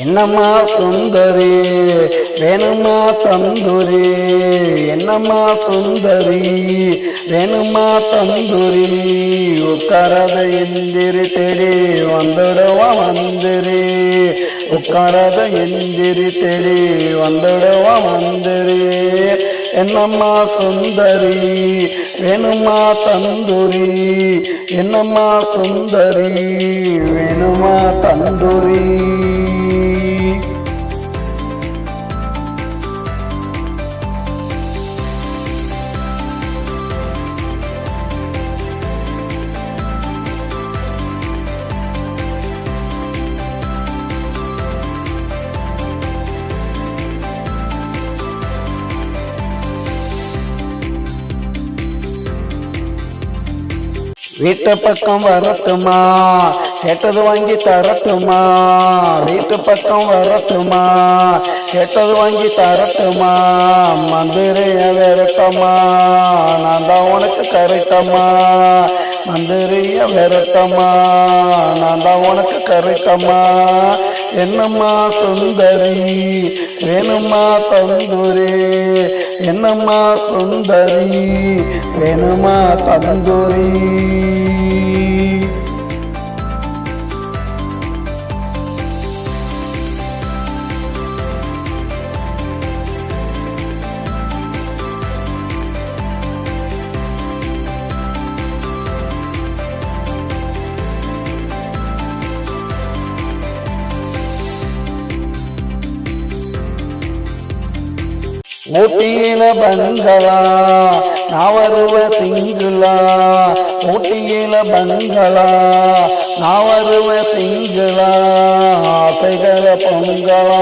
என்னம்மா சுந்தரி? வேணுமா தந்துரி. என்னம்மா சுந்தரி? வேணுமா தந்துரி. உட்காரத எந்திரி தேடி வந்துடுவா வந்துரி உட்காரத எந்திரி தேடி வந்துடுவா வந்துரி என்னம்மா சுந்தரி? வேணுமா தந்துரி. என்னம்மா சுந்தரி? வேணுமா தந்துரி. வீட்டு பக்கம் வரட்டுமா? கெட்டது வாங்கி தரட்டுமா? வீட்டு பக்கம் வரட்டுமா? கெட்டது வாங்கி தரட்டுமா? மந்திரிய விரட்டமா நான் தான் உனக்கு கரெக்டமா மந்திரிய விரட்டமா நான் தான் உனக்கு கரெக்டமா என்னம்மா சுந்தரி வேணுமா தந்துரி? என்னம்மா சுந்தரி வேணுமா தந்தூரி? ஊட்டியில பங்களா நான் வருவ சிங்களா ஊட்டியில பங்களா நான் வருவ சிங்களா ஆசைகள பொங்கலா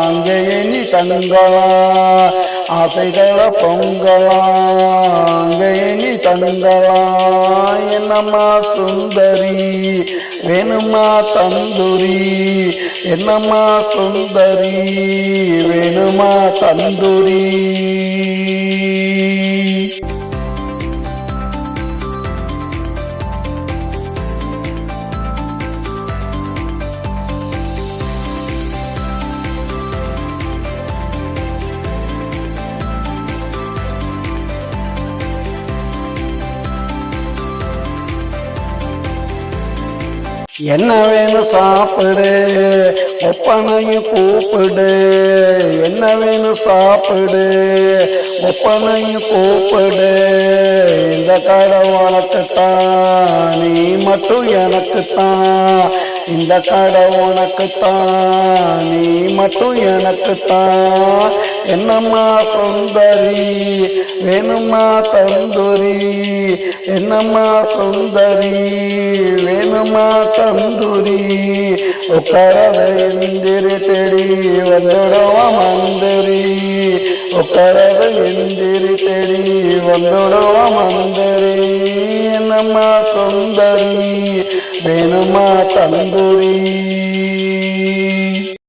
அங்கேயே நீ தங்களா ஆசைகள பொங்கலா அங்கேயே நீ தங்களா என்னம்மா சுந்தரி வேணுமா தந்துரி என்னம்மா சுந்தரி வேணுமா தந்துரி. என்ன வேணும் சாப்பிடு ஒப்பனையும் கூப்பிடு. என்ன வேணும் சாப்பிடு ஒப்பனையும் கூப்பிடு. இந்த கடை உனக்குத்தான் நீ மட்டும் எனக்குத்தான். இந்த கடை உனக்குத்தான் நீ மட்டும் எனக்குத்தான். என்னம்மா சுந்தரி வேணுமா தந்தூரி? என்னம்மா சுந்தரி வேணுமா தந்தூரி? உட்காரத எந்திரி தெடி வந்துடுவா மந்திரி. உட்காரத எந்திரி தெடி வந்துடுவா மந்திரி. என்னம்மா சுந்தரி வேணுமா தந்துரி